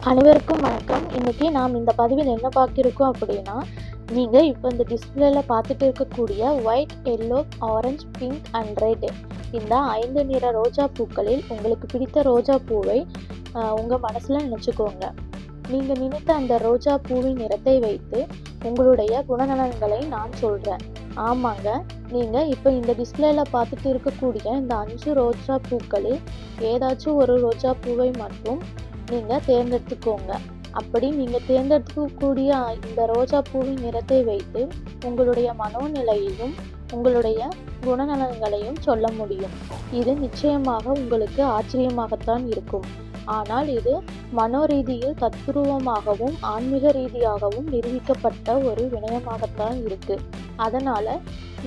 அனைவருக்கும் வணக்கம். இன்னைக்கு நாம் இந்த பதிவில் என்ன பார்க்கிருக்கோம் அப்படின்னா நீங்கள் இப்போ இந்த டிஸ்பிளேல பார்த்துட்டு இருக்கக்கூடிய white yellow orange pink and red இந்த ஐந்து நிற ரோஜா பூக்களில் உங்களுக்கு பிடித்த ரோஜா பூவை உங்கள் மனசில் நினச்சிக்கோங்க. நீங்கள் நினைத்த அந்த ரோஜா பூவின் நிறத்தை வைத்து உங்களுடைய குணநலன்களை நான் சொல்கிறேன் ஆமாங்க நீங்கள் இப்போ இந்த டிஸ்பிளேல பார்த்துட்டு இருக்கக்கூடிய இந்த அஞ்சு ரோஜா பூக்களில் ஏதாச்சும் ஒரு ரோஜா பூவை மட்டும் நீங்கள் தேர்ந்தெடுத்துக்கோங்க. அப்படி நீங்கள் தேர்ந்தெடுக்கக்கூடிய இந்த ரோஜா பூவின் நிறத்தை வைத்து உங்களுடைய மனோநிலையையும் உங்களுடைய குணநலன்களையும் சொல்ல முடியும். இது நிச்சயமாக உங்களுக்கு ஆச்சரியமாகத்தான் இருக்கும். ஆனால் இது மனோரீதியில் தத்துருவமாகவும் ஆன்மீக ரீதியாகவும் நிரூபிக்கப்பட்ட ஒரு வினயமாகத்தான் இருக்கு. அதனால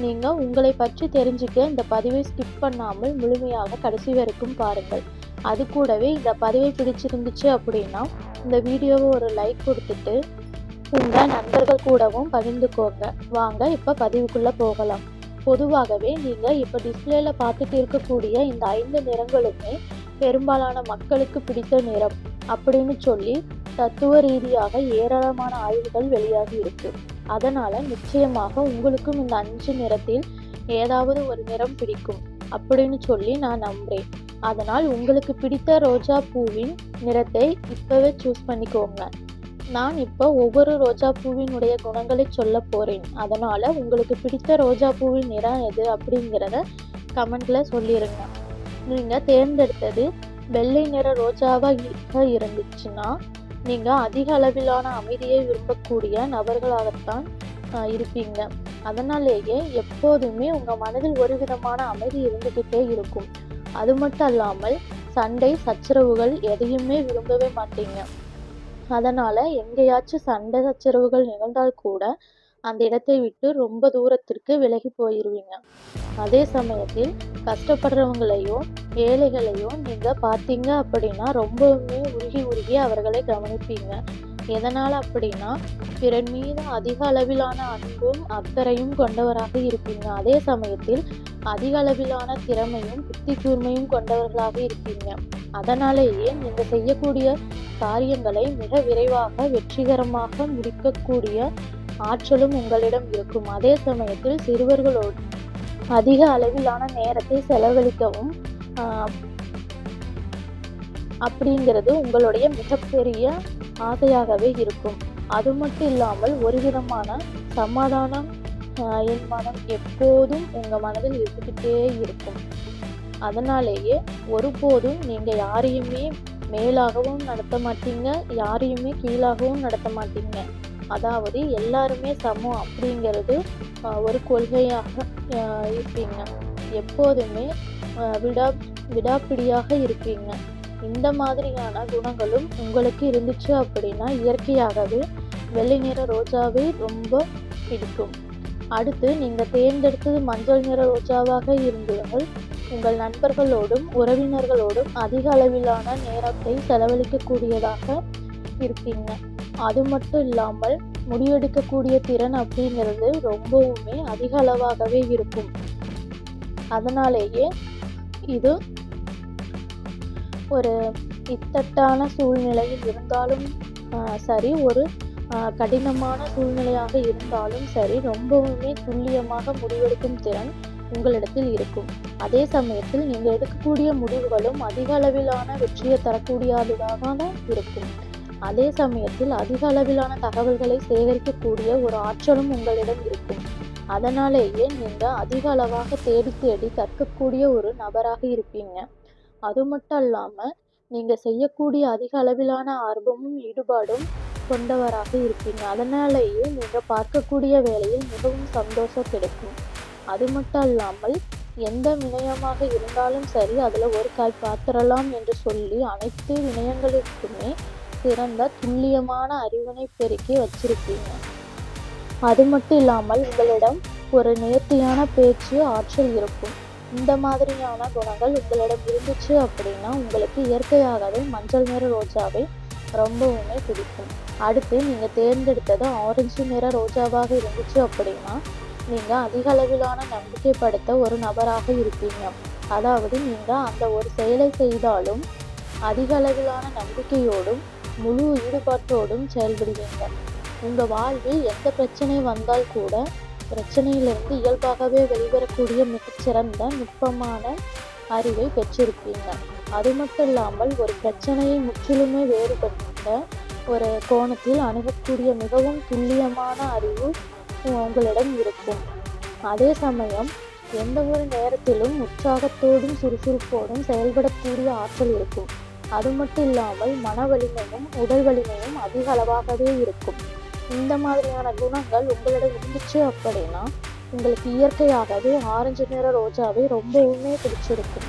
நீங்க உங்களை பற்றி தெரிஞ்சுக்க இந்த பதிவை ஸ்கிப் பண்ணாமல் முழுமையாக கடைசி வரைக்கும் பாருங்கள். அது கூடவே இந்த பதிவை பிடிச்சிருந்துச்சு அப்படின்னா இந்த வீடியோவை ஒரு லைக் கொடுத்துட்டு உங்கள் நண்பர்கள் கூடவும் பகிர்ந்துக்கோங்க. வாங்க இப்போ பதிவுக்குள்ளே போகலாம். பொதுவாகவே நீங்கள் இப்போ டிஸ்பிளேல பார்த்துட்டு இருக்கக்கூடிய இந்த ஐந்து நிறங்களுமே பெரும்பாலான மக்களுக்கு பிடித்த நிறம் அப்படின்னு சொல்லி தத்துவ ரீதியாக ஏராளமான ஆய்வுகள் வெளியாகி இருக்கு. அதனால நிச்சயமாக உங்களுக்கும் இந்த அஞ்சு நிறத்தில் ஏதாவது ஒரு நிறம் பிடிக்கும் அப்படின்னு சொல்லி நான் நம்புறேன். அதனால் உங்களுக்கு பிடித்த ரோஜா பூவின் நிறத்தை இப்போவே சூஸ் பண்ணிக்கோங்க. நான் இப்போ ஒவ்வொரு ரோஜா பூவினுடைய குணங்களை சொல்ல போகிறேன் அதனால் உங்களுக்கு பிடித்த ரோஜா பூவின் நிறம் எது அப்படிங்கிறத கமெண்ட்டில் சொல்லிடுங்க நீங்கள் தேர்ந்தெடுத்தது வெள்ளை நிற ரோஜாவாக இருந்துச்சுன்னா நீங்கள் அதிக அளவிலான அமைதியை விரும்பக்கூடிய நபர்களாகத்தான் இருப்பீங்க. அதனாலேயே எப்போதுமே உங்கள் மனதில் ஒரு விதமான அமைதி இருந்துக்கிட்டே இருக்கும். அது மட்டும் அல்லாமல் சண்டை சச்சரவுகள் எதையுமே விரும்பவே மாட்டீங்க. அதனால எங்கேயாச்சும் சண்டை சச்சரவுகள் நிகழ்ந்தால் கூட அந்த இடத்தை விட்டு ரொம்ப தூரத்திற்கு விலகி போயிடுவீங்க அதே சமயத்தில் கஷ்டப்படுறவங்களையோ ஏழைகளையோ நீங்கள் பார்த்தீங்க அப்படின்னா ரொம்பவுமே உருகி உருகி அவர்களை கவனிப்பீங்க. எதனால் அப்படின்னா பிறர் மீது அதிக அளவிலான அன்பும் அக்கறையும் கொண்டவராக இருப்பீங்க. அதே சமயத்தில் அதிக அளவிலான திறமையும் புத்தி கூர்மையும் கொண்டவர்களாக இருப்பீங்க. அதனாலேயே நீங்கள் செய்யக்கூடிய காரியங்களை மிக விரைவாக வெற்றிகரமாக முடிக்கக்கூடிய ஆற்றலும் உங்களிடம் இருக்கும். அதே சமயத்தில் சிறுவர்களோடு அதிக அளவிலான நேரத்தை செலவழிக்கவும் அப்படிங்கிறது உங்களுடைய மிகப்பெரிய ஆசையாகவே இருக்கும். அது மட்டும் இல்லாமல் ஒரு விதமான சமாதானம் என் மனம் எப்போதும் உங்கள் மனதில் இருந்துக்கிட்டே இருக்கும். அதனாலேயே ஒருபோதும் நீங்கள் யாரையுமே மேலாகவும் நடத்த மாட்டீங்க யாரையுமே கீழாகவும் நடத்த மாட்டீங்க. அதாவது எல்லாருமே சமம் அப்படிங்கிறது ஒரு கொள்கையாக இருப்பீங்க. எப்போதுமே விடா விடாப்பிடியாக இருப்பீங்க. இந்த மாதிரியான குணங்களும் உங்களுக்கு இருந்துச்சு அப்படின்னா இயற்கையாகவே வெள்ளை நிற ரோஜாவே ரொம்ப பிடிக்கும். அடுத்து நீங்கள் தேர்ந்தெடுத்தது மஞ்சள் நிற ரோஜாவாக இருந்தவர்கள் உங்கள் நண்பர்களோடும் உறவினர்களோடும் அதிக அளவிலான நேரத்தை செலவழிக்கக்கூடியதாக இருப்பீங்க. அது மட்டும் இல்லாமல் முடிவெடுக்கக்கூடிய திறன் அப்படிங்கிறது ரொம்பவுமே அதிக அளவாகவே இருக்கும். அதனாலேயே இது ஒரு இத்தட்டான சூழ்நிலையில் இருந்தாலும் சரி ஒரு கடினமான சூழ்நிலையாக இருந்தாலும் சரி ரொம்பவுமே துல்லியமாக முடிவெடுக்கும் திறன் உங்களிடத்தில் இருக்கும். அதே சமயத்தில் நீங்கள் எடுக்கக்கூடிய முடிவுகளும் அதிக அளவிலான வெற்றியை தரக்கூடியதாக இருக்கும். அதே சமயத்தில் அதிக அளவிலான தகவல்களை சேகரிக்கக்கூடிய ஒரு ஆற்றலும் உங்களிடம் இருக்கும். அதனாலேயே நீங்கள் அதிக அளவாக தேடி தேடி கற்கக்கூடிய ஒரு நபராக இருப்பீங்க. அது மட்டும் இல்லாமல் நீங்கள் செய்யக்கூடிய அதிக அளவிலான ஆர்வமும் ஈடுபாடும் கொண்டவராக இருப்பீங்க. அதனாலேயே நீங்கள் பார்க்கக்கூடிய வேலையில் மிகவும் சந்தோஷம் கிடைக்கும். அது மட்டும் இல்லாமல் எந்த வினயமாக இருந்தாலும் சரி அதில் ஒரு காய் பார்த்துடலாம் என்று சொல்லி அனைத்து வினயங்களுக்குமே சிறந்த துல்லியமான அறிவினை பெருக்கி வச்சிருப்பீங்க. அது மட்டும் இல்லாமல் உங்களிடம் ஒரு நேர்த்தியான பேச்சு ஆற்றல் இருக்கும். இந்த மாதிரியான குணங்கள் உங்களிடம் இருந்துச்சு அப்படின்னா உங்களுக்கு இயற்கையாகவே மஞ்சள் நிற ரோஜாவை ரொம்பவுமே பிடிக்கும். அடுத்து நீங்கள் தேர்ந்தெடுத்தது ஆரஞ்சு நிற ரோஜாவாக இருந்துச்சு அப்படின்னா நீங்கள் அதிக அளவிலான நம்பிக்கைப்படுத்த ஒரு நபராக இருப்பீங்க. அதாவது நீங்கள் அந்த ஒரு செயலை செய்தாலும் அதிக அளவிலான நம்பிக்கையோடும் முழு ஈடுபாட்டோடும் செயல்படுவீங்க. உங்கள் வாழ்வில் எந்த பிரச்சனை வந்தால் கூட பிரச்சனையிலிருந்து இயல்பாகவே வெளிவரக்கூடிய மிகச்சிறந்த நுட்பமான அறிவை பெற்றிருப்பீங்க. அது மட்டும் இல்லாமல் ஒரு பிரச்சனையை முற்றிலுமே வேறுபட்ட ஒரு கோணத்தில் அணுகக்கூடிய மிகவும் துல்லியமான அறிவு உங்களிடம் இருக்கும். அதே சமயம் எந்த ஒரு நேரத்திலும் உற்சாகத்தோடும் சுறுசுறுப்போடும் செயல்படக்கூடிய ஆற்றல் இருக்கும். அது மட்டும் இல்லாமல் மன வலிமையும் உடல் வலிமையும் அதிக அளவாகவே இருக்கும். இந்த மாதிரியான குணங்கள் உங்களிடம் இருந்துச்சு அப்படின்னா உங்களுக்கு இயற்கையாகவே ஆரஞ்சு நிற ரோஜாவை ரொம்பவுமே பிடிச்சிருக்கும்.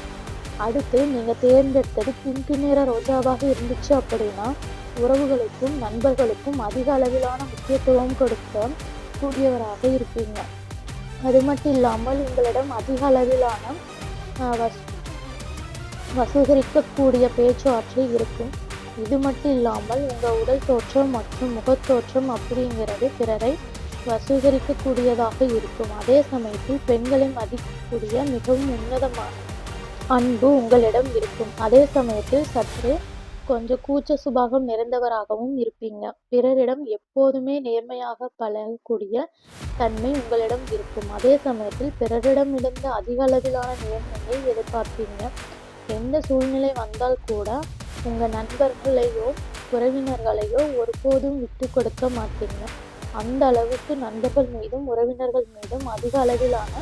அடுத்து நீங்கள் தேர்ந்தெடுத்தது பிங்க் நிற ரோஜாவாக இருந்துச்சு அப்படின்னா உறவுகளுக்கும் நண்பர்களுக்கும் அதிக அளவிலான முக்கியத்துவம் கொடுக்க கூடியவராக இருப்பீங்க. அது மட்டும் இல்லாமல் உங்களிடம் அதிக அளவிலான வசூகரிக்கக்கூடிய பேச்சுவார்த்தை இருக்கும். இது மட்டும் இல்லாமல் உங்கள் உடல் தோற்றம் மற்றும் முகத்தோற்றம் அப்படிங்கிறது பிறரை வசூகரிக்கக்கூடியதாக இருக்கும். அதே சமயத்தில் பெண்களை மதிக்கக்கூடிய மிகவும் உன்னதமான அன்பு உங்களிடம் இருக்கும். அதே சமயத்தில் சற்று கொஞ்சம் கூச்ச சுபாகம் நிறைந்தவராகவும் இருப்பீங்க. பிறரிடம் எப்போதுமே நேர்மையாக பழகக்கூடிய தன்மை உங்களிடம் இருக்கும். அதே சமயத்தில் பிறரிடமிருந்து அதிக அளவிலான நேர்மையை எதிர்பார்ப்பீங்க. எந்த சூழ்நிலை வந்தால் கூட உங்கள் நண்பர்களையோ உறவினர்களையோ ஒருபோதும் விட்டு கொடுக்க மாட்டீங்க. அந்த அளவுக்கு நண்பர்கள் மீதும் உறவினர்கள் மீதும் அதிக அளவிலான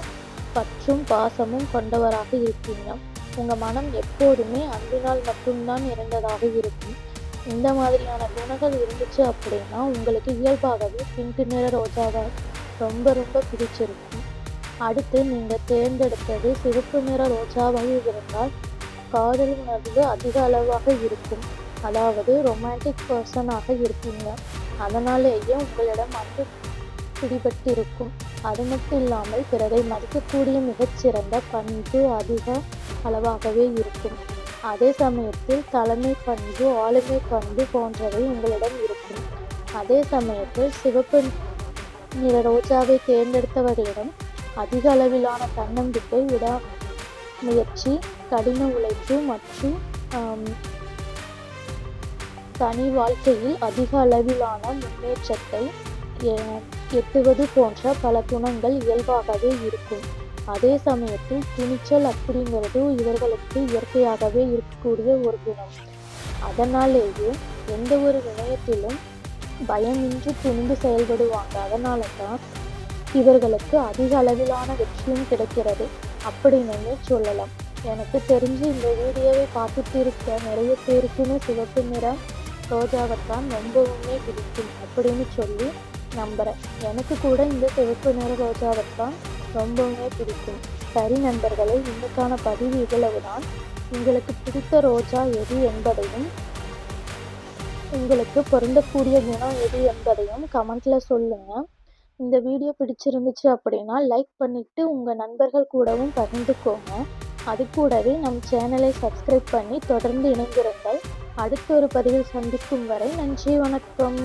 பற்றும் பாசமும் கொண்டவராக இருப்பீங்க. உங்கள் மனம் எப்போதுமே அன்பினால் மட்டும்தான் இறந்ததாக இருக்கும். இந்த மாதிரியான குணங்கள் இருந்துச்சு அப்படின்னா உங்களுக்கு இயல்பாகவே பிங்க் நிற ரோஜாவை ரொம்ப ரொம்ப பிடிச்சிருக்கும். அடுத்து நீங்கள் தேர்ந்தெடுத்தது சிவப்பு நிற ரோஜாவாக இருந்தால் காதல் உணர்வு அதிக அளவாக இருக்கும். அதாவது ரொமான்டிக் பர்சனாக இருப்பீங்க. அதனாலேயே உங்களிடம் அன்பு பிடிபட்டிருக்கும். அது மட்டும் இல்லாமல் பிறரை மதிக்கக்கூடிய மிகச்சிறந்த பண்பு அதிக அளவாகவே இருக்கும். அதே சமயத்தில் தலைமை பண்பு ஆளுமை பண்பு போன்றவை உங்களிடம் இருக்கும். அதே சமயத்தில் சிவப்பு நிற ரோஜாவை தேர்ந்தெடுத்தவர்களிடம் அதிக அளவிலான தன்னம்பிக்கை விடா முயற்சி கடின உழைப்பு மற்றும் தனி வாழ்க்கையில் அதிக அளவிலான முன்னேற்றத்தை எட்டுவது போன்ற பல குணங்கள் இயல்பாகவே இருக்கும். அதே சமயத்தில் துணிச்சல் அப்படிங்கிறது இவர்களுக்கு இயற்கையாகவே இருக்கக்கூடிய ஒரு குணம். அதனாலேயே எந்த ஒரு வினயத்திலும் பயமின்றி துணிந்து செயல்படுவாங்க. அதனால தான் இவர்களுக்கு அதிக அளவிலான வெற்றியும் கிடைக்கிறது. அப்படின்னு சொல்லலாம். எனக்கு தெரிஞ்சு இந்த வீடியோவை பார்த்துட்டு இருக்க நிறைய பேருக்குமே சிவப்பு நிற ரோஜாவைத்தான் ரொம்பவுமே பிடிக்கும் அப்படின்னு சொல்லி நம்புகிறேன் எனக்கு கூட இந்த சிவப்பு நிற ரோஜாவைத்தான் ரொம்பவுமே பிடிக்கும். சரி நண்பர்களே இன்னைக்கான பதிவு இவ்வளவுதான். உங்களுக்கு பிடித்த ரோஜா எது என்பதையும் உங்களுக்கு பொருந்தக்கூடிய குணம் எது என்பதையும் கமெண்ட்டில் சொல்லுங்கள் இந்த வீடியோ பிடிச்சிருந்துச்சு அப்படின்னா லைக் பண்ணிவிட்டு உங்கள் நண்பர்கள் கூடவும் பகிர்ந்துக்கோங்க. அது கூடவே நம் சேனலை சப்ஸ்கிரைப் பண்ணி தொடர்ந்து இணைந்திருங்கள். அடுத்த ஒரு பதிவில் சந்திக்கும் வரை நன்றி வணக்கம்.